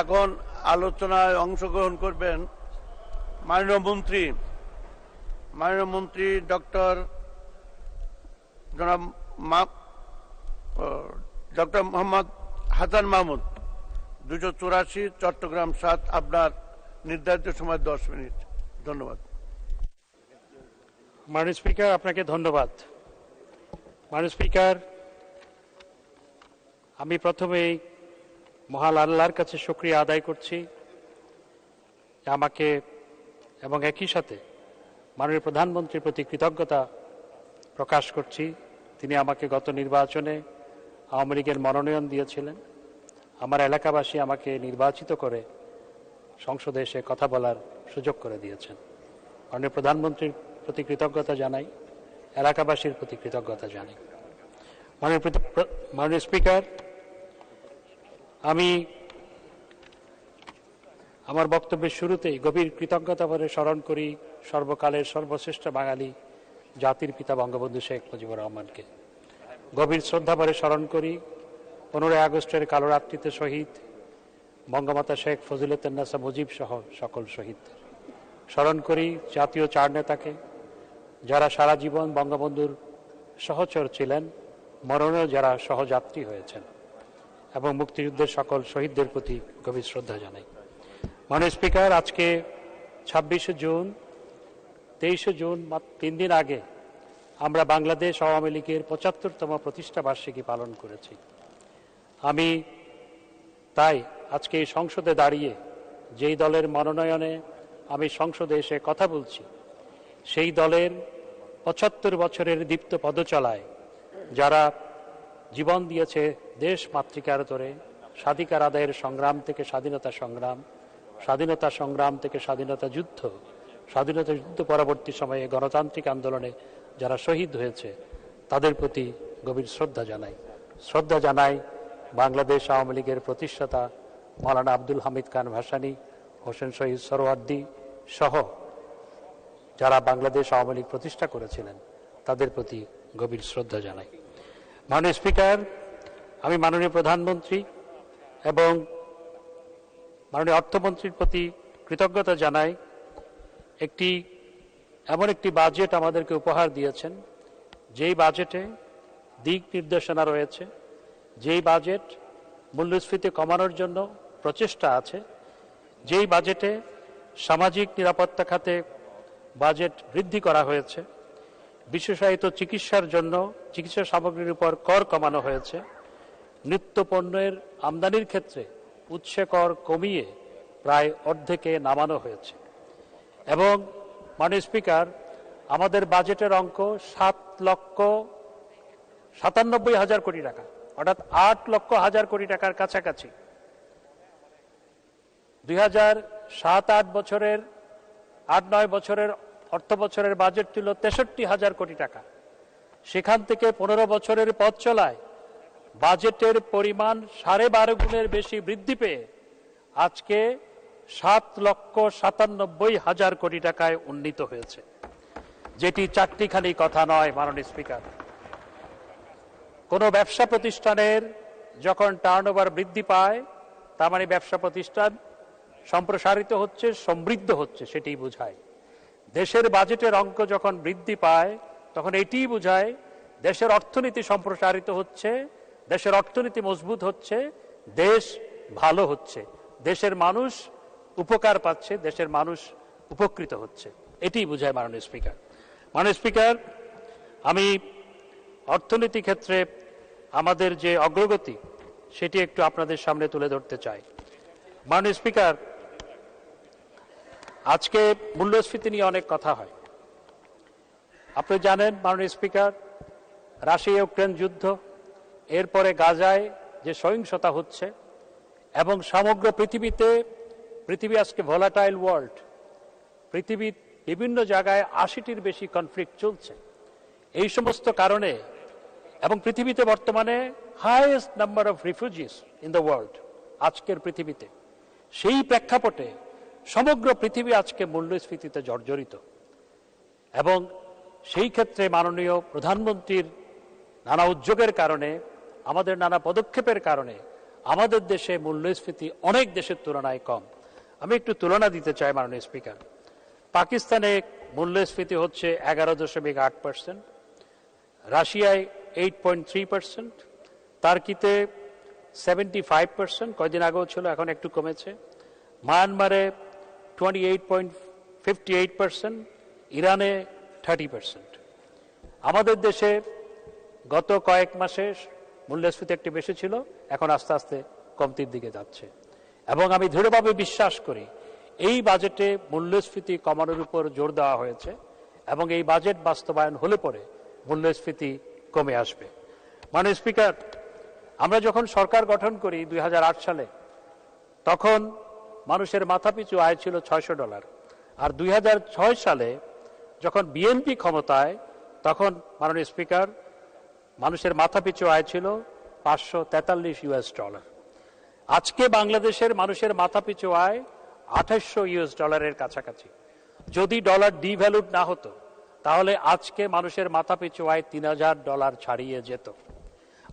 এখন আলোচনায় অংশগ্রহণ করবেন মাননীয় মন্ত্রী মাননীয় মন্ত্রী ডক্টর ডক্টর মোহাম্মদ হাসান মাহমুদ, দুশো চুরাশি চট্টগ্রাম সাত, আপনার নির্ধারিত সময় দশ মিনিট। ধন্যবাদ। মাননীয় স্পিকার, আপনাকে ধন্যবাদ। মাননীয় স্পিকার, আমি প্রথমেই মহান আল্লাহর কাছে সক্রিয় আদায় করছি। আমাকে এবং একই সাথে মাননীয় প্রধানমন্ত্রীর প্রতি কৃতজ্ঞতা প্রকাশ করছি। তিনি আমাকে গত নির্বাচনে আওয়ামী লীগের মনোনয়ন দিয়েছিলেন। আমার এলাকাবাসী আমাকে নির্বাচিত করে সংসদে এসে কথা বলার সুযোগ করে দিয়েছেন। মাননীয় প্রধানমন্ত্রীর প্রতি কৃতজ্ঞতা জানাই, এলাকাবাসীর প্রতি কৃতজ্ঞতা জানাই। মাননীয় মাননীয় স্পিকার আমি আমার বক্তব্যের শুরুতেই গভীর কৃতজ্ঞতা ভরে স্মরণ করি সর্বকালের সর্বশ্রেষ্ঠ বাঙালি জাতির পিতা বঙ্গবন্ধু শেখ মুজিবুর রহমানকে। গভীর শ্রদ্ধা ভরে স্মরণ করি পনেরোই আগস্টের কালো রাত্রিতে শহীদ বঙ্গমাতা শেখ ফজিলতুন্নেসা মুজিব সহ সকল শহীদদের স্মরণ করি জাতীয় চার নেতাকে যারা সারা জীবন বঙ্গবন্ধুর সহচর ছিলেন, মরণেও যারা সহযাত্রী হয়েছেন। এবং মুক্তিযুদ্ধের সকল শহীদদের প্রতি গভীর শ্রদ্ধা জানাই। মাননীয় স্পিকার, আজকে ছাব্বিশে জুন, তেইশে জুন তিন দিন আগে আমরা বাংলাদেশ আওয়ামী লীগের পঁচাত্তরতম প্রতিষ্ঠা বার্ষিকী পালন করেছি। আমি তাই আজকে এই সংসদে দাঁড়িয়ে যেই দলের মনোনয়নে আমি সংসদে এসে কথা বলছি, সেই দলের পঁচাত্তর বছরের দীপ্ত পদচলায় যারা জীবন দিয়েছে দেশ মাতৃকার ধরে, স্বাধিকার আদায়ের সংগ্রাম থেকে স্বাধীনতা সংগ্রাম স্বাধীনতা সংগ্রাম থেকে স্বাধীনতা যুদ্ধ স্বাধীনতা যুদ্ধ পরবর্তী সময়ে গণতান্ত্রিক আন্দোলনে যারা শহীদ হয়েছে, তাদের প্রতি গভীর শ্রদ্ধা জানাই। শ্রদ্ধা জানাই বাংলাদেশ আওয়ামী লীগের প্রতিষ্ঠাতা মাওলানা আব্দুল হামিদ খান ভাসানী, হোসেন শহীদ সরোয়ার্দি সহ যারা বাংলাদেশ আওয়ামী লীগ প্রতিষ্ঠা করেছিলেন, তাদের প্রতি গভীর শ্রদ্ধা জানাই। মাননীয় স্পিকার আমি মাননীয় প্রধানমন্ত্রী এবং মাননীয় অর্থমন্ত্রীর প্রতি কৃতজ্ঞতা জানাই। একটি, এমন একটি বাজেট আমাদেরকে উপহার দিয়েছেন, যেই বাজেটে দিক নির্দেশনা রয়েছে, যেই বাজেট মূল্যস্ফীতি কমানোর জন্য প্রচেষ্টা আছে, যেই বাজেটে সামাজিক নিরাপত্তা খাতে বাজেট বৃদ্ধি করা হয়েছে, বিশেষায়িত চিকিৎসার জন্য, চিকিৎসা সামগ্রীর উপর কর কমানো হয়েছে। নিত্য পণ্যের আমদানির ক্ষেত্রে উৎসে কর কমিয়ে প্রায় অর্ধেকে নামানো হয়েছে। এবং, মাননীয় স্পিকার, আমাদের বাজেটের অঙ্ক সাত লক্ষ সাতানব্বই হাজার কোটি টাকা, অর্থাৎ আট লক্ষ হাজার কোটি টাকার কাছাকাছি। দুই হাজার সাত আট বছরের, আট নয় বছরের, অর্থ বছরের বাজেট ছিল তেষট্টি হাজার কোটি টাকা। সেখান থেকে পনেরো বছরের পথ চলায় বাজেটের পরিমাণ সাড়ে বারো গুণের বেশি বৃদ্ধি পেয়ে আজকে সাত লক্ষ সাতানব্বই হাজার কোটি টাকায় উন্নীত হয়েছে। যেটি চারটিখানি কথা নয়, মাননীয় স্পিকার। কোনো ব্যবসা প্রতিষ্ঠানের যখন টার্ন বৃদ্ধি পায়, তার মানে ব্যবসা প্রতিষ্ঠান সম্প্রসারিত হচ্ছে, সমৃদ্ধ হচ্ছে সেটি বোঝায়। দেশের বাজেটের অঙ্ক যখন বৃদ্ধি পায়, তখন এটিই বোঝায়, দেশের অর্থনীতি সম্প্রসারিত হচ্ছে দেশের অর্থনীতি মজবুত হচ্ছে, দেশ ভালো হচ্ছে। দেশের মানুষ উপকার পাচ্ছে, দেশের মানুষ উপকৃত হচ্ছে। এটিই বোঝায় মাননীয় স্পিকার। মাননীয় স্পিকার, আমি অর্থনীতি ক্ষেত্রে আমাদের যে অগ্রগতি, সেটি একটু আপনাদের সামনে তুলে ধরতে চাই। মাননীয় স্পিকার, আজকে মূল্যস্ফীতি নিয়ে অনেক কথা হয়। আপনি জানেন, মাননীয় স্পিকার রাশিয়া ইউক্রেন যুদ্ধ এরপরে গাজায় যে সহিংসতা হচ্ছে এবং সমগ্র পৃথিবীতে, পৃথিবী আজকে ভোলাটাইল ওয়ার্ল্ড পৃথিবীর বিভিন্ন জায়গায় আশিটির বেশি কনফ্লিক্ট চলছে। এই সমস্ত কারণে এবং পৃথিবীতে বর্তমানে highest number of refugees in the world আজকের পৃথিবীতে। সেই প্রেক্ষাপটে সমগ্র পৃথিবী আজকে মূল্যস্ফীতিতে জর্জরিত। এবং সেই ক্ষেত্রে মাননীয় প্রধানমন্ত্রীর নানা উদ্যোগের কারণে আমাদের নানা পদক্ষেপের কারণে আমাদের দেশে মূল্যস্ফীতি অনেক দেশের তুলনায় কম। আমি একটু তুলনা দিতে চাই, মাননীয় স্পিকার। পাকিস্তানে মূল্যস্ফীতি হচ্ছে এগারো দশমিক আট পার্সেন্ট, রাশিয়ায় এইট পয়েন্ট থ্রি পার্সেন্ট, তার্কিতে সেভেন্টি ফাইভ পার্সেন্ট, কয়দিন আগেও ছিল, এখন একটু কমেছে। মায়ানমারে twenty eight point fifty eight percent, ইরানে থার্টি পার্সেন্ট। আমাদের দেশে গত কয়েক মাসে মূল্যস্ফীতি একটু বেশি ছিল, এখন আস্তে আস্তে কমতির দিকে যাচ্ছে। এবং আমি দৃঢ়ভাবে বিশ্বাস করি, এই বাজেটে মূল্যস্ফীতি কমানোর উপর জোর দেওয়া হয়েছে এবং এই বাজেট বাস্তবায়ন হলে পরে মূল্যস্ফীতি কমে আসবে। মানে স্পিকার, আমরা যখন সরকার গঠন করি দুই হাজার আট সালে, তখন মানুষের মাথাপিছু আয় ছিল ছয়শো ডলার। আর দুই হাজার ছয় সালে যখন বিএনপি ক্ষমতায়, তখন মাননীয় স্পিকার মানুষের মাথাপিছু আয় ছিল পাঁচশো তেতাল্লিশ ইউএস ডলার আজকে বাংলাদেশের মানুষের মাথাপিছু আয় আঠাশশো ইউএস ডলারের কাছাকাছি। যদি ডলার ডিভ্যালুড না হতো, তাহলে আজকে মানুষের মাথাপিছু আয় তিন হাজার ডলার ছাড়িয়ে যেত।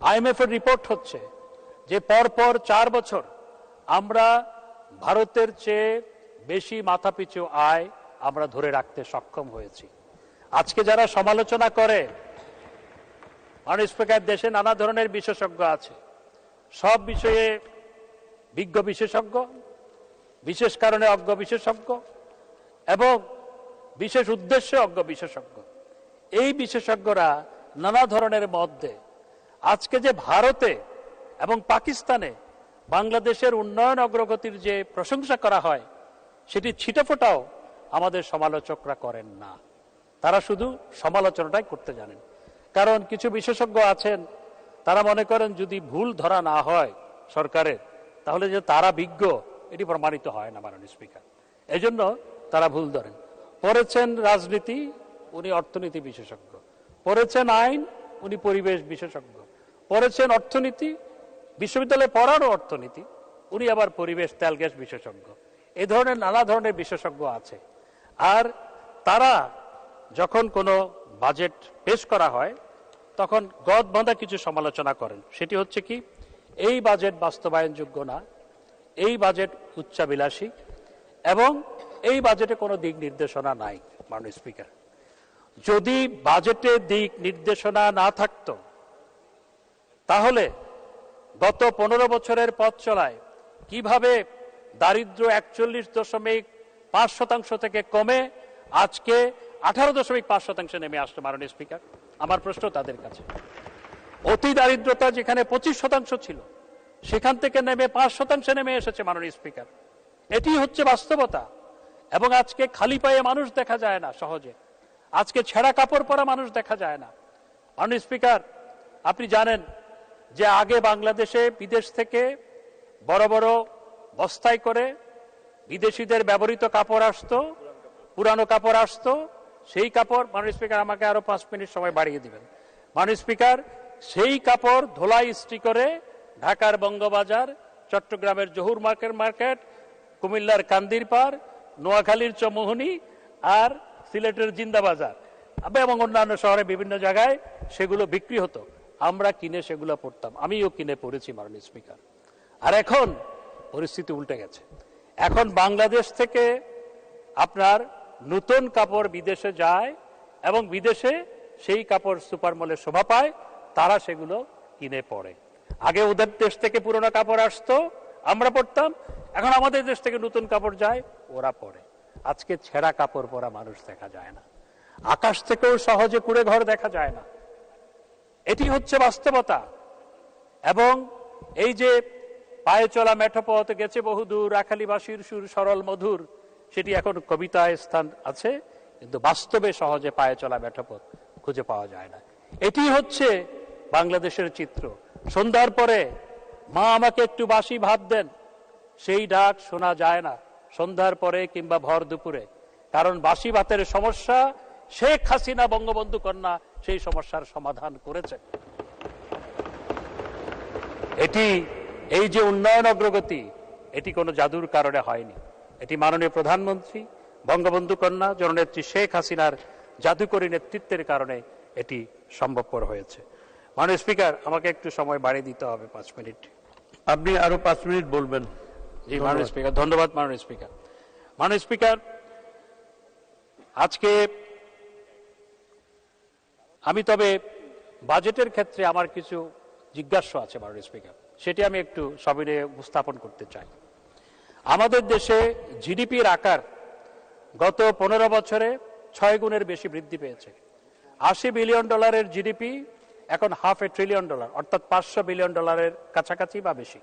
আইএমএফ এর রিপোর্ট হচ্ছে যে পরপর চার বছর আমরা ভারতের চেয়ে বেশি মাথাপিছু আয় আমরা ধরে রাখতে সক্ষম হয়েছি। আজকে যারা সমালোচনা করে মাননীয় স্পিকার দেশে নানা ধরনের বিশেষজ্ঞ আছে। সব বিষয়ে বিজ্ঞ বিশেষজ্ঞ, বিশেষ কারণে অজ্ঞ বিশেষজ্ঞ এবং বিশেষ উদ্দেশ্যে অজ্ঞ বিশেষজ্ঞ। এই বিশেষজ্ঞরা নানা ধরনের মত দেয় আজকে যে ভারতে এবং পাকিস্তানে বাংলাদেশের উন্নয়ন অগ্রগতির যে প্রশংসা করা হয়, সেটি ছিটেফোঁটাও আমাদের সমালোচকরা করেন না। তারা শুধু সমালোচনাটাই করতে জানেন। কারণ কিছু বিশেষজ্ঞ আছেন, তারা মনে করেন যদি ভুল ধরা না হয় সরকারের, তাহলে যে তারা বিজ্ঞ, এটি প্রমাণিত হয় না মাননীয় স্পিকার। এজন্য তারা ভুল ধরেন। পড়েছেন রাজনীতি, উনি অর্থনীতি বিশেষজ্ঞ। পড়েছেন আইন, উনি পরিবেশ বিশেষজ্ঞ। পড়েছেন অর্থনীতি, বিশ্ববিদ্যালয়ে পড়ারও অর্থনীতি, উনি আবার পরিবেশ তেল গ্যাস বিশেষজ্ঞ। এ ধরনের নানা ধরনের বিশেষজ্ঞ আছে। আর তারা যখন কোনো বাজেট পেশ করা হয় তখন গদ বাঁধা কিছু সমালোচনা করেন। সেটি হচ্ছে কি, এই বাজেট বাস্তবায়নযোগ্য না, এই বাজেট উচ্চাবিলাসী এবং এই বাজেটে কোনো দিক নির্দেশনা নাই, মাননীয় স্পিকার যদি বাজেটে দিক নির্দেশনা না থাকতো, তাহলে গত পনেরো বছরের পথ চলায় কীভাবে দারিদ্র একচল্লিশ দশমিক পাঁচ শতাংশ থেকে কমে আজকে আঠারো দশমিক পাঁচ শতাংশে নেমে আসলো মাননীয় স্পিকার আমার প্রশ্ন তাদের কাছে। অতি দারিদ্রতা যেখানে পঁচিশ শতাংশ ছিল, সেখান থেকে নেমে পাঁচ শতাংশে নেমে এসেছে মাননীয় স্পিকার। এটি হচ্ছে বাস্তবতা, এবং আজকে খালি পায়ে মানুষ দেখা যায় না সহজে। আজকে ছেঁড়া কাপড় পরা মানুষ দেখা যায় না। মাননীয় স্পিকার, আপনি জানেন যে আগে বাংলাদেশে বিদেশ থেকে বড় বড় বস্তায় করে বিদেশিদের ব্যবহৃত কাপড় আসতো, পুরানো কাপড় আসতো সেই কাপড়, মাননীয় স্পিকার, আমাকে আরও পাঁচ মিনিট সময় বাড়িয়ে দিবেন। মাননীয় স্পিকার, সেই কাপড় ধোলাই ইস্ত্রি করে ঢাকার বঙ্গবাজার, চট্টগ্রামের জহুর মার্কেট মার্কেট, কুমিল্লার কান্দির পার, নোয়াখালীর চমোহনী আর সিলেটের জিন্দাবাজার এবং অন্যান্য শহরে বিভিন্ন জায়গায় সেগুলো বিক্রি হতো। আমরা কিনে সেগুলো পড়তাম আমিও কিনে পড়েছি মাননীয় স্পিকার। আর এখন পরিস্থিতি উল্টে গেছে। এখন বাংলাদেশ থেকে আপনার নতুন কাপড় বিদেশে যায় এবং বিদেশে সেই কাপড় সুপার মলে শোভা পায়, তারা সেগুলো কিনে পড়ে আগে ওদের দেশ থেকে পুরনো কাপড় আসতো, আমরা পড়তাম এখন আমাদের দেশ থেকে নতুন কাপড় যায়, ওরা পরে। আজকে ছেঁড়া কাপড় পরা মানুষ দেখা যায় না। আকাশ থেকেও সহজে কুড়ে ঘর দেখা যায় না। এটি হচ্ছে বাস্তবতা। এবং এই যে পায়ে চলা মেঠোপথ, গেছে বহুদূর রাখালিবাসীর সুর সরল মধুর সেটি এখন কবিতায় স্থান আছে, কিন্তু বাস্তবে সহজে পায়ে চলা মেঠোপথ খুঁজে পাওয়া যায় না। এটি হচ্ছে বাংলাদেশের চিত্র। সন্ধ্যার পরে মা আমাকে একটু বাসি ভাত দেন। সেই ডাক শোনা যায় না সন্ধ্যার পরে কিংবা ভর দুপুরে। কারণ বাসি ভাতের সমস্যা, শেখ হাসিনা বঙ্গবন্ধু কন্যা সেই সমস্যার সমাধান করেছে এটি, এই যে উন্নয়ন অগ্রগতি, এটি কোনো জাদুর কারণে হয়নি। এটি মাননীয় প্রধানমন্ত্রী বঙ্গবন্ধু কন্যা জননেত্রী শেখ হাসিনার জাদুকরী নেতৃত্বের কারণে এটি সম্ভবপর হয়েছে। মাননীয় স্পিকার আমাকে একটু সময় বাড়িয়ে দিতে হবে পাঁচ মিনিট। আপনি আরও পাঁচ মিনিট বলবেন। জি মাননীয় স্পিকার ধন্যবাদ মাননীয় স্পিকার। মাননীয় স্পিকার আজকে আমি তবে বাজেটের ক্ষেত্রে আমার কিছু জিজ্ঞাসা আছে মাননীয় স্পিকার সেটি আমি একটু সবিনে উপস্থাপন করতে চাই। আমাদের দেশে জিডিপির আকার গত পনেরো বছরে ছয় গুণের বেশি বৃদ্ধি পেয়েছে। আশি বিলিয়ন ডলারের জিডিপি এখন হাফ এ ট্রিলিয়ন ডলার অর্থাৎ পাঁচশো বিলিয়ন ডলারের কাছাকাছি বা বেশি।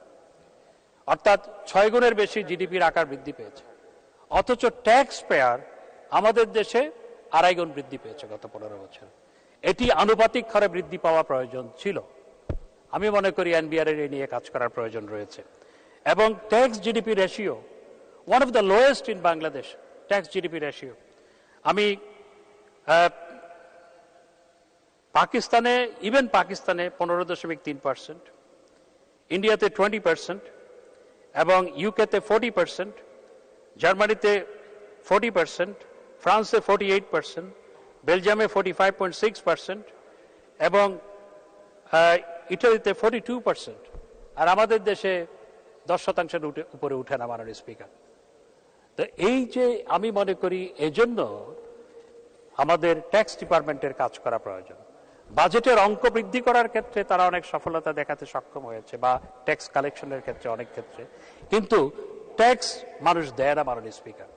অর্থাৎ ছয় গুণের বেশি জিডিপির আকার বৃদ্ধি পেয়েছে। অথচ ট্যাক্স পেয়ার আমাদের দেশে আড়াই গুণ বৃদ্ধি পেয়েছে গত পনেরো বছর। এটি আনুপাতিক হারে বৃদ্ধি পাওয়া প্রয়োজন ছিল। আমি মনে করি এনবিআর এ নিয়ে কাজ করার প্রয়োজন রয়েছে। এবং tax GDP ratio one of the lowest in Bangladesh tax GDP ratio আমি আহ, পাকিস্তানে ইভেন পাকিস্তানে পনেরো দশমিক তিন পার্সেন্ট ইন্ডিয়াতে টোয়েন্টি পার্সেন্ট এবং ইউকেতে ফোর্টি পার্সেন্ট জার্মানিতে ফোর্টি পার্সেন্ট ফ্রান্সে forty eight percent বেলজিয়ামে forty five point six percent এবং আহ, ইটালিতে ফোর্টি টু পার্সেন্ট আর আমাদের দেশে দশ শতাংশের উপরে উঠে না মাননীয় স্পিকার। তো এই যে আমি মনে করি এজন্য আমাদের ট্যাক্স ডিপার্টমেন্টের কাজ করা প্রয়োজন। বাজেটের অঙ্ক বৃদ্ধি করার ক্ষেত্রে তারা অনেক সফলতা দেখাতে সক্ষম হয়েছে বা ট্যাক্স কালেকশনের ক্ষেত্রে অনেক ক্ষেত্রে। কিন্তু ট্যাক্স মানুষ দেয় না মাননীয় স্পিকার।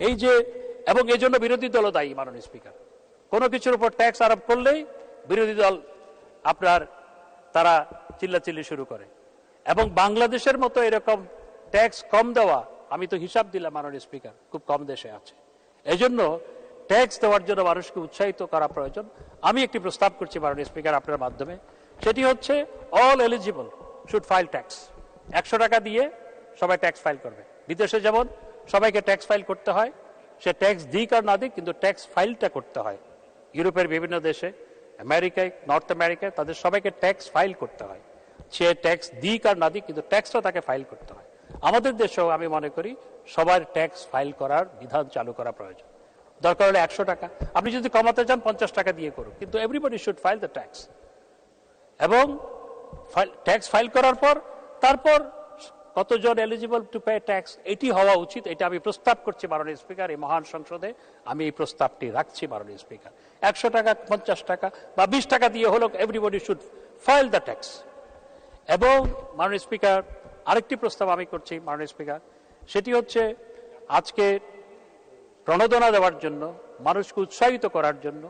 এই যে, এবং এই জন্য বিরোধী দলও দায়ী মাননীয় স্পিকার। কোনো কিছুর উপর ট্যাক্স আরোপ করলেই বিরোধী দল আপনার তারা চিল্লাচিল্লি শুরু করে। এবং বাংলাদেশের মতো এরকম ট্যাক্স কম দেওয়া, আমি তো হিসাব দিলাম মাননীয় স্পিকার খুব কম দেশে আছে। এজন্য ট্যাক্স দেওয়ার জন্য মানুষকে উৎসাহিত করা প্রয়োজন। আমি একটি প্রস্তাব করছি মাননীয় স্পিকার আপনার মাধ্যমে। সেটি হচ্ছে all eligible should file tax একশো টাকা দিয়ে সবাই ট্যাক্স ফাইল করবে। বিদেশে যেমন সবাইকে ট্যাক্স ফাইল করতে হয়, সে ট্যাক্স দিক আর না দিক, কিন্তু ট্যাক্স ফাইলটা করতে হয়। ইউরোপের বিভিন্ন দেশে, আমেরিকায়, নর্থ আমেরিকায় তাদের সবাইকে ট্যাক্স ফাইল করতে হয়। সে ট্যাক্স দিক আর না দিক, কিন্তু ট্যাক্সটা তাকে ফাইল করতে হয়। আমাদের দেশেও আমি মনে করি সবার ট্যাক্স ফাইল করার বিধান চালু করা প্রয়োজন। দরকার হলে একশো টাকা। আপনি যদি কমাতে চান, পঞ্চাশ টাকা দিয়ে করুন। কিন্তু everybody should file the tax এবং ট্যাক্স ফাইল করার পর, তারপর কতজন এলিজিবল টু পে ট্যাক্স এটি হওয়া উচিত। এটা আমি প্রস্তাব করছি মাননীয় স্পিকার এই মহান সংসদে। আমি এই প্রস্তাবটি রাখছি মাননীয় স্পিকার একশো টাকা, পঞ্চাশ টাকা বা বিশ টাকা দিয়ে হলো everybody should file the tax এবং মাননীয় স্পিকার, আরেকটি প্রস্তাব আমি করছি মাননীয় স্পিকার। সেটি হচ্ছে আজকে প্রণোদনা দেওয়ার জন্য, মানুষকে উৎসাহিত করার জন্য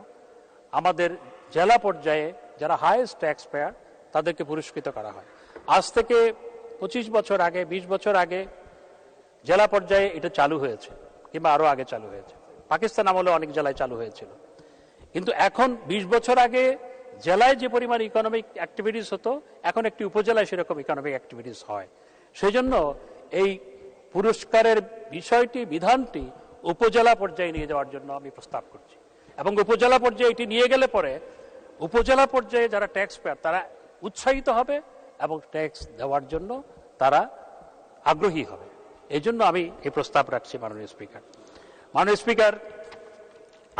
আমাদের জেলা পর্যায়ে যারা হায়েস্ট ট্যাক্স পেয়ার তাদেরকে পুরস্কৃত করা হয়। আজ থেকে পঁচিশ বছর আগে ২০ বছর আগে জেলা পর্যায়ে এটা চালু হয়েছে, কিংবা আরও আগে চালু হয়েছে। পাকিস্তান আমলে অনেক জেলায় চালু হয়েছিল। কিন্তু এখন ২০ বছর আগে জেলায় যে পরিমাণ ইকোনমিক অ্যাক্টিভিটিস হতো, এখন একটি উপজেলায় সেরকম ইকোনমিক অ্যাক্টিভিটিস হয়। সেই জন্য এই পুরস্কারের বিষয়টি, বিধানটি উপজেলা পর্যায়ে নিয়ে যাওয়ার জন্য আমি প্রস্তাব করছি। এবং উপজেলা পর্যায়ে এটি নিয়ে গেলে পরে উপজেলা পর্যায়ে যারা ট্যাক্স পেয়ার তারা উৎসাহিত হবে এবং ট্যাক্স দেওয়ার জন্য তারা আগ্রহী হবে। এই জন্য আমি এই প্রস্তাব রাখছি মাননীয় স্পিকার মাননীয় স্পিকার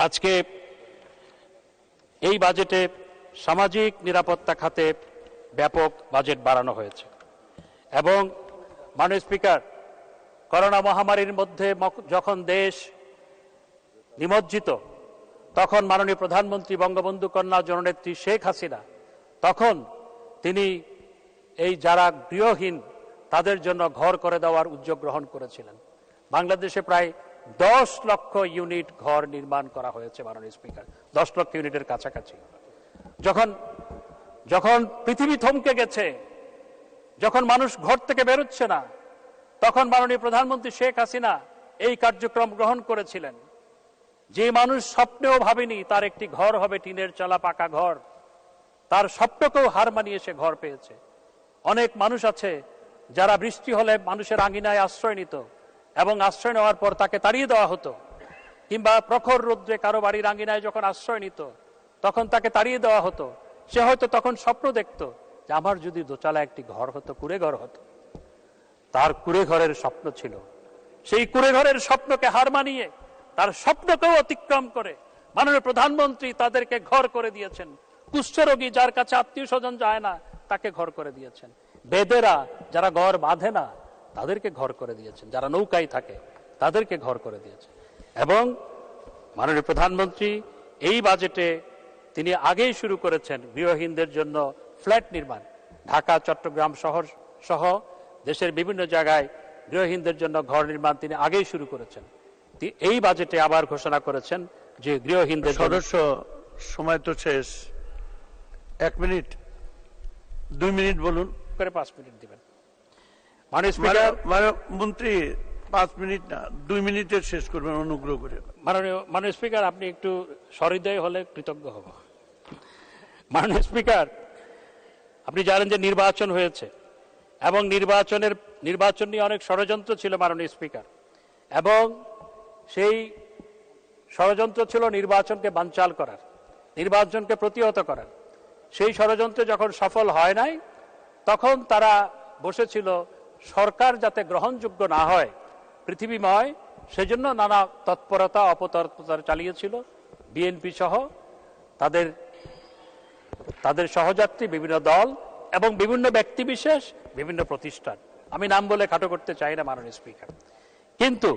আজকে এই বাজেটে সামাজিক নিরাপত্তা খাতে ব্যাপক বাজেট বাড়ানো হয়েছে। এবং মাননীয় স্পিকার, করোনা মহামারীর মধ্যে যখন দেশ নিমজ্জিত, তখন মাননীয় প্রধানমন্ত্রী বঙ্গবন্ধু কন্যা জননেত্রী শেখ হাসিনা, তখন তিনি এই যারা গৃহহীন, তাদের জন্য ঘর করে দেওয়ার উদ্যোগ গ্রহণ করেছিলেন। বাংলাদেশে প্রায় দশ লক্ষ ইউনিট ঘর নির্মাণ করা হয়েছে মাননীয় স্পিকার। দশ লক্ষ ইউনিটের কাছাকাছি। যখন যখন পৃথিবী থমকে গেছে, যখন মানুষ ঘর থেকে বেরোচ্ছে না, তখন মাননীয় প্রধানমন্ত্রী শেখ হাসিনা এই কার্যক্রম গ্রহণ করেছিলেন। যে মানুষ স্বপ্নেও ভাবেনি তার একটি ঘর হবে টিনের চালা পাকা ঘর, তার স্বপ্নকেও হার মানিয়ে সে ঘর পেয়েছে। অনেক মানুষ আছে যারা বৃষ্টি হলে মানুষের আঙিনায় আশ্রয় নিত এবং আশ্রয় নেওয়ার পর তাকে তাড়িয়ে দেওয়া হতো, কিংবা প্রখর রৌদ্রে কারও বাড়ির আঙিনায় যখন আশ্রয় নিত তখন তাকে তাড়িয়ে দেওয়া হতো। সে হয়তো তখন স্বপ্ন দেখতো যে আমার যদি দোচালা একটি ঘর হতো কুড়ে ঘর হতো। তার কুড়ে ঘরের স্বপ্ন ছিল। সেই কুড়ে ঘরের স্বপ্নকে হার মানিয়ে তার স্বপ্নকেও অতিক্রম করে মাননীয় প্রধানমন্ত্রী তাদেরকে ঘর করে দিয়েছেন। কুষ্ঠরোগী যার কাছে আত্মীয় স্বজন যায় না, তাকে ঘর করে দিয়েছেন। বেদেরা যারা ঘর বাঁধে না, তাদেরকে ঘর করে দিয়েছেন। যারা নৌকায় থাকে, তাদেরকে ঘর করে দিয়েছেন। এবং মাননীয় প্রধানমন্ত্রী এই বাজেটে তিনি আগেই শুরু করেছেন গৃহহীনদের জন্য ফ্ল্যাট নির্মাণ। ঢাকা চট্টগ্রাম শহর সহ দেশের বিভিন্ন জায়গায় গৃহহীনদের জন্য ঘর নির্মাণ তিনি আগেই শুরু করেছেন। এই বাজেটে আবার ঘোষণা করেছেন যে গৃহহীনদের সদস্য সময় তো শেষ। এক মিনিট দুই মিনিট বলুন। করে পাঁচ মিনিট দিবেন। মানে মন্ত্রী পাঁচ মিনিট না, দুই মিনিটে শেষ করবেন অনুগ্রহ করে। মাননীয় মাননীয় স্পিকার, আপনি একটু সহৃদয় হলে কৃতজ্ঞ হব। মাননীয় স্পিকার, আপনি জানেন যে নির্বাচন হয়েছে, এবং নির্বাচনের, নির্বাচন নিয়ে অনেক ষড়যন্ত্র ছিল মাননীয় স্পিকার, এবং সেই ষড়যন্ত্র ছিল নির্বাচনকে বানচাল করার, নির্বাচনকে প্রতিহত করার। সেই ষড়যন্ত্র যখন সফল হয় নাই, তখন তারা বসেছিল, সরকার যাতে গ্রহণযোগ্য না হয় পৃথিবীময়, সেজন্য নানা তৎপরতা, অপতৎপরতা চালিয়েছিল বিএনপি সহ তাদের তাদের সহযাত্রী বিভিন্ন দল এবং বিভিন্ন ব্যক্তিবিশেষ, বিভিন্ন প্রতিষ্ঠান। আমি নাম বলে খাটো করতে চাই না মাননীয় স্পিকার। কিন্তু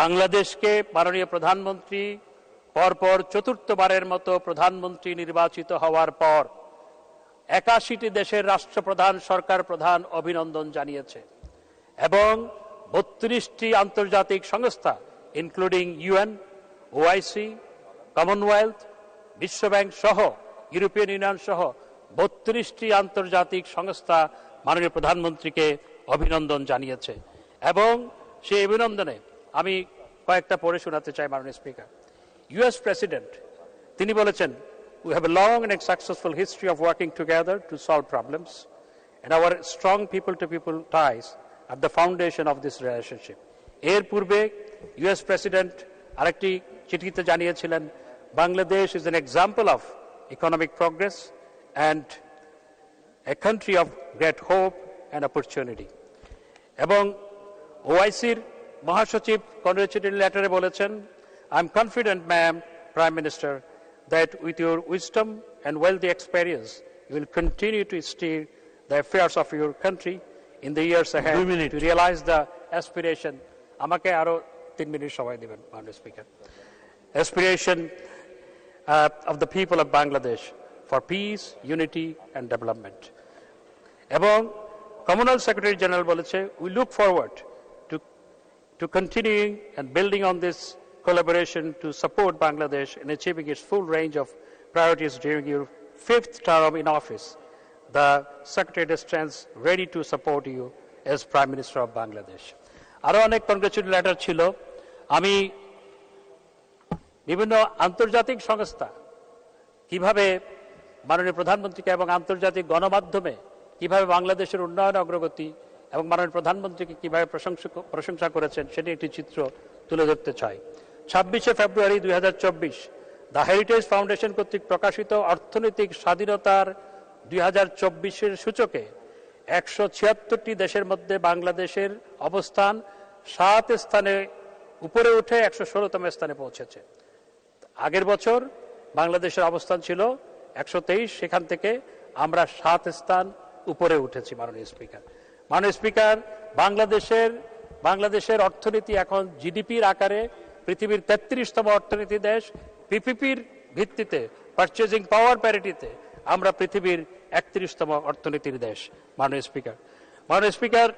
বাংলাদেশকে মাননীয় প্রধানমন্ত্রী পরপর চতুর্থবারের মতো প্রধানমন্ত্রী নির্বাচিত হওয়ার পর একাশিটি দেশের রাষ্ট্রপ্রধান, সরকার প্রধান অভিনন্দন জানিয়েছে এবং বত্রিশটি আন্তর্জাতিক সংস্থা ইনক্লুডিং ইউএন ওআইসি কমনওয়েলথ বিশ্বব্যাংক সহ ইউরোপিয়ান ইউনিয়ন সহ বত্রিশটি আন্তর্জাতিক সংস্থা মাননীয় প্রধানমন্ত্রীকে অভিনন্দন জানিয়েছে। এবং সেই অভিনন্দনে আমি কয়েকটা পড়ে শোনাতে চাই মাননীয় স্পিকার। ইউএস প্রেসিডেন্ট তিনি বলেছেন, we have a long and successful history of working together to solve problems, and our strong people to people ties are the foundation of this relationship এর পূর্বে ইউএস প্রেসিডেন্ট আরেকটি চিঠিতে জানিয়েছিলেন Bangladesh is an example of economic progress and a country of great hope and opportunity এবং ওআইসির মহাসচিব কংগ্রেচুলেটরি লেটারে বলেছেন I am confident ma'am prime minister that with your wisdom and wealthy experience you will continue to steer the affairs of your country in the years দুই had minute. To realise the aspiration আমাকে আরো তিন minute সময় দেবেন মাননীয় speaker aspiration uh, of the people of Bangladesh for peace, unity and development. এবং Commonwealth secretary general বলেছে we look forward to to continuing and building on this collaboration to support Bangladesh in achieving its full range of priorities during your fifth term in office. The Secretary stands ready to support you as Prime Minister of Bangladesh. আরও অনেক congratulate letter ছিল আমি বিভিন্ন আন্তর্জাতিক সংস্থা কীভাবে মাননীয় প্রধানমন্ত্রীকে এবং আন্তর্জাতিক গণমাধ্যমে কীভাবে বাংলাদেশের উন্নয়ন অগ্রগতি এবং মাননীয় প্রধানমন্ত্রীকে কীভাবে প্রশংসা করেছেন সেটি একটি চিত্র তুলে ধরতে চাই ছাব্বিশে ফেব্রুয়ারি দুই দ্য হেরিটেজ ফাউন্ডেশন কর্তৃক প্রকাশিত অর্থনৈতিক স্বাধীনতার দুই হাজার সূচকে একশো ছিয়াত্তরটি দেশের মধ্যে বাংলাদেশের অবস্থান সাত স্থানে, উপরে উঠে একশো ষোলোতম স্থানে পৌঁছেছে। আগের বছর বাংলাদেশের অবস্থান ছিল একশো তেইশ, সেখান থেকে আমরা সাত স্থান উপরে উঠেছি মাননীয় স্পিকার। মাননীয় স্পিকার, বাংলাদেশের বাংলাদেশের অর্থনীতি এখন জিডিপির আকারে পৃথিবীর তেত্রিশতম অর্থনীতি দেশ পিপিপির ভিত্তিতে পারচেজিং পাওয়ার প্যারিটিতে আমরা পৃথিবীর একত্রিশতম অর্থনীতির দেশ। মাননীয় স্পিকার। মাননীয় স্পিকার,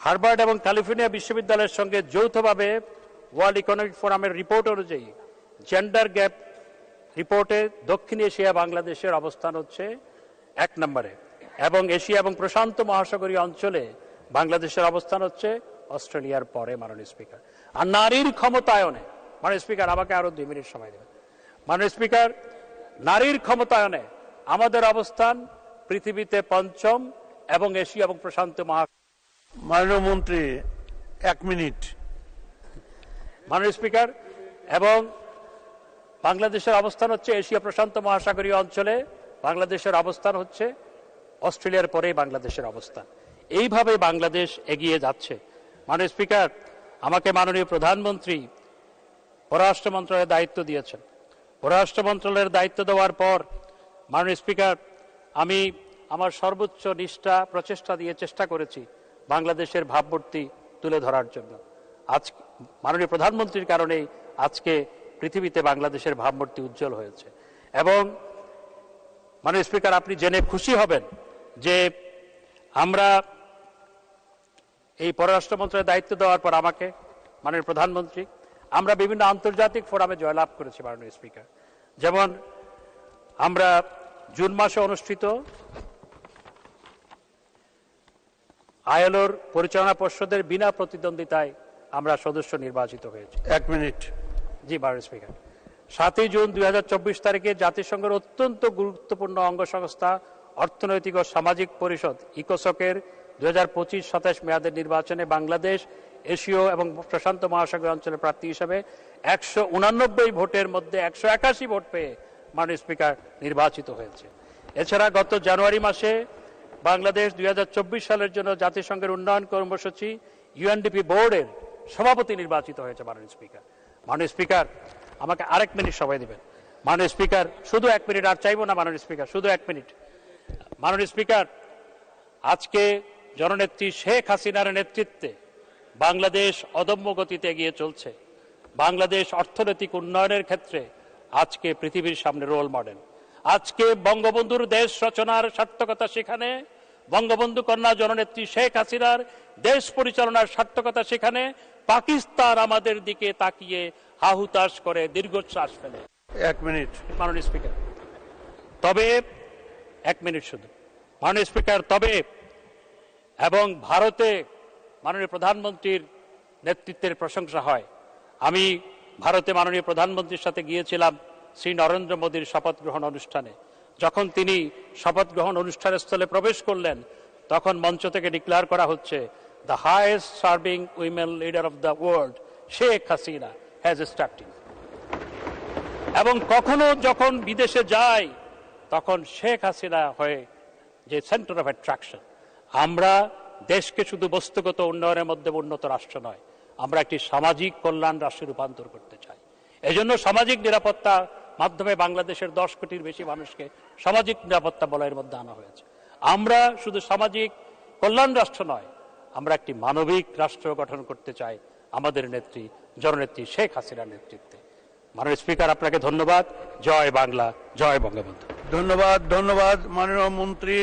হার্ভার্ড এবং ক্যালিফোর্নিয়া বিশ্ববিদ্যালয়ের সঙ্গে যৌথভাবে ওয়ার্ল্ড ইকোনমিক ফোরামের রিপোর্ট অনুযায়ী জেন্ডার গ্যাপ রিপোর্টে দক্ষিণ এশিয়া বাংলাদেশের অবস্থান হচ্ছে এক নম্বরে এবং এশিয়া এবং প্রশান্ত মহাসাগরীয় অঞ্চলে বাংলাদেশের অবস্থান হচ্ছে অস্ট্রেলিয়ার পরে, মাননীয় স্পিকার। আর নারীর ক্ষমতায়নে মাননীয় স্পিকার আমাকে আরও দুই মিনিট সময় দেবেন। মাননীয় স্পিকার নারীর ক্ষমতায়নে আমাদের অবস্থান পৃথিবীতে পঞ্চম এবং এশিয়া এবং প্রশান্ত মহা মাননীয় মন্ত্রী এক মিনিট। মাননীয় স্পিকার এবং বাংলাদেশের অবস্থান হচ্ছে এশিয়া প্রশান্ত মহাসাগরীয় অঞ্চলে বাংলাদেশের অবস্থান হচ্ছে অস্ট্রেলিয়ার পরেই বাংলাদেশের অবস্থান। এইভাবে বাংলাদেশ এগিয়ে যাচ্ছে। মাননীয় স্পিকার আমাকে মাননীয় প্রধানমন্ত্রী পররাষ্ট্র মন্ত্রণালয়ের দায়িত্ব দিয়েছেন। পররাষ্ট্র মন্ত্রণালয়ের দায়িত্ব দেওয়ার পর, মাননীয় স্পিকার, আমি আমার সর্বোচ্চ নিষ্ঠা, প্রচেষ্টা দিয়ে চেষ্টা করেছি বাংলাদেশের ভাবমূর্তি তুলে ধরার জন্য। আজ, মাননীয় প্রধানমন্ত্রীর কারণেই আজকে পৃথিবীতে বাংলাদেশের ভাবমূর্তি উজ্জ্বল হয়েছে। এবং, মাননীয় স্পিকার, আপনি জেনে খুশি হবেন যে আমরা এই পররাষ্ট্র মন্ত্রণালয়ের দায়িত্ব দেওয়ার পর আমাকে, মাননীয় প্রধানমন্ত্রী আমরা বিভিন্ন আন্তর্জাতিক ফোরামে জয়লাভ করেছি মাননীয় স্পিকার। যেমন আমরা জুন মাসে অনুষ্ঠিত আইএলওর পরিচালনা পর্ষদের বিনা প্রতিদ্বন্দ্বিতায় আমরা সদস্য নির্বাচিত হয়েছি। এক মিনিট। জি মাননীয় স্পিকার। সাতই জুন দুই হাজার চব্বিশ তারিখে জাতিসংঘের অত্যন্ত গুরুত্বপূর্ণ অঙ্গ সংস্থা অর্থনৈতিক ও সামাজিক পরিষদ ইকোসকের দুই হাজার পঁচিশ সাতাশ মেয়াদের নির্বাচনে বাংলাদেশ এশীয় এবং প্রশান্ত মহাসাগর অঞ্চলের প্রার্থী হিসেবে একশো উনানব্বই ভোটের মধ্যে একশো একাশি ভোট পেয়ে মাননীয় স্পিকার নির্বাচিত হয়েছে। এছাড়া গত জানুয়ারি মাসে বাংলাদেশ দুই হাজার চব্বিশ সালের জন্য জাতিসংঘের উন্নয়ন কর্মসূচি ইউএনডিপি বোর্ডের সভাপতি নির্বাচিত হয়েছে মাননীয় স্পিকার। মাননীয় স্পিকার, আমাকে আরেক মিনিট সময় দিবেন। মাননীয় স্পিকার, শুধু এক মিনিট আর চাইব না মাননীয় স্পিকার, শুধু এক মিনিট। মাননীয় স্পিকার, আজকে জননেত্রী শেখ হাসিনার নেতৃত্বে বাংলাদেশ অদম্য গতিতে এগিয়ে চলছে। বাংলাদেশ অর্থনৈতিক উন্নয়নের ক্ষেত্রে আজকে পৃথিবীর সামনে রোল মডেল আজকে বঙ্গবন্ধুর দেশ রচনার সার্থকতা সেখানে বঙ্গবন্ধু কন্যা জননেত্রী শেখ হাসিনার দেশ পরিচালনার সার্থকতা সেখানে পাকিস্তান আমাদের দিকে তাকিয়ে হাহুতাশ করে দীর্ঘশ্বাস ফেলে। এক মিনিট। মাননীয় স্পিকার তবে এক মিনিট শুধু। মাননীয় স্পিকার তবে এবং ভারতে মাননীয় প্রধানমন্ত্রীর নেতৃত্বের প্রশংসা হয়। আমি ভারতে মাননীয় প্রধানমন্ত্রীর সাথে গিয়েছিলাম শ্রী নরেন্দ্র মোদীর শপথ গ্রহণ অনুষ্ঠানে। যখন তিনি শপথ গ্রহণ অনুষ্ঠানের স্থলে প্রবেশ করলেন, তখন মঞ্চ থেকে ডিক্লেয়ার করা হচ্ছে the highest serving women leader of the world Sheikh Hasina has starting এবং কখনো যখন বিদেশে যায়, তখন শেখ হাসিনা হয়ে যে সেন্টার অফ অ্যাট্রাকশন আমরা দেশকে শুধু বস্তুগত উন্নয়নের মধ্যে উন্নত রাষ্ট্র নয়, আমরা একটি সামাজিক কল্যাণ রাষ্ট্রে রূপান্তর করতে চাই। এজন্য সামাজিক নিরাপত্তা মাধ্যমে বাংলাদেশের দশ কোটির বেশি মানুষকে সামাজিক নিরাপত্তা বলয়ের মধ্যে আনা হয়েছে। আমরা শুধু সামাজিক কল্যাণ রাষ্ট্র নয়, আমরা একটি মানবিক রাষ্ট্র গঠন করতে চাই আমাদের নেত্রী, জননেত্রী শেখ হাসিনার নেতৃত্বে। মাননীয় স্পিকার, আপনাকে ধন্যবাদ। জয় বাংলা, জয় বঙ্গবন্ধু। ধন্যবাদ ধন্যবাদ। মাননীয় মন্ত্রী